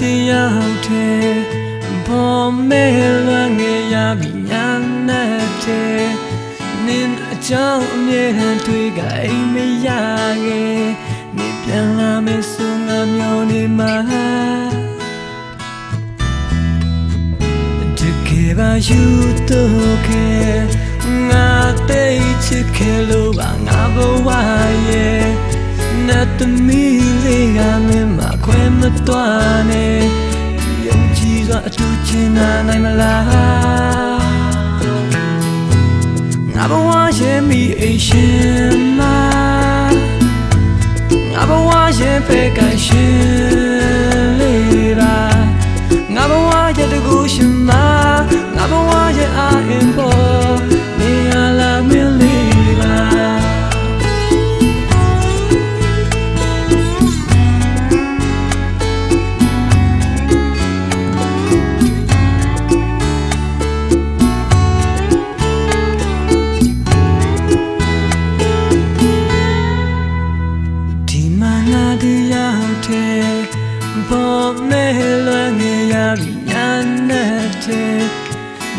တရားတဲ့ဘောမဲလွန်ငယ်ရပြီညာနဲ့တဲ့နင်းအကြောင်းအမြဲတမ်းတွေ့ကအိမ်မရခဲ့နေပြန်လာမယ်ဆိုငါမျောနေမှာတကယ်ပါယူတော့ခဲ့ငါတိတ်ချစ်ခဲ့လို့ပါငါဘဝရဲ့နဲ့တမီလေးကမင်းမခွဲမသွားနဲ့ယုံကြည်စွာ အတူချင်နာနိုင်မလားငါဘဝရဲ့မိအိမ်ရှင်မငါဘဝရဲ့ဖက်ကရှင် မဲလွန်ငယ်ရပြီညာနဲ့တဲ့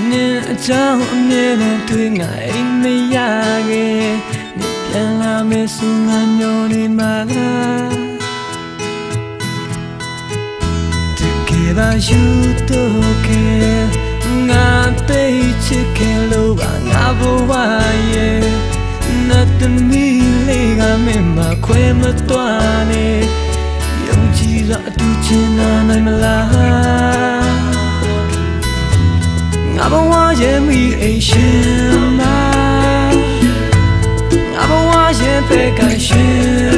နင်အကြောင်းအမြဲတမ်းတွေ့ငါအိမ်မရခဲ့နင်ပြန်လာမယ်ဆိုငါမျောနေမှာလားတကယ်ပါယူတော့ခဲ့ငါတိတ်ချစ်ခဲ့လို့ပါငါဘဝရဲ့ Nothing လေးကမင်းမခွဲမသွားနဲ့ယုံ ကြည်စွာအတူချင်နာနိုင်မလားငါဘဝရဲ့မိအိမ်ရှင်မငါဘဝရဲ့ဖက်ကရှင်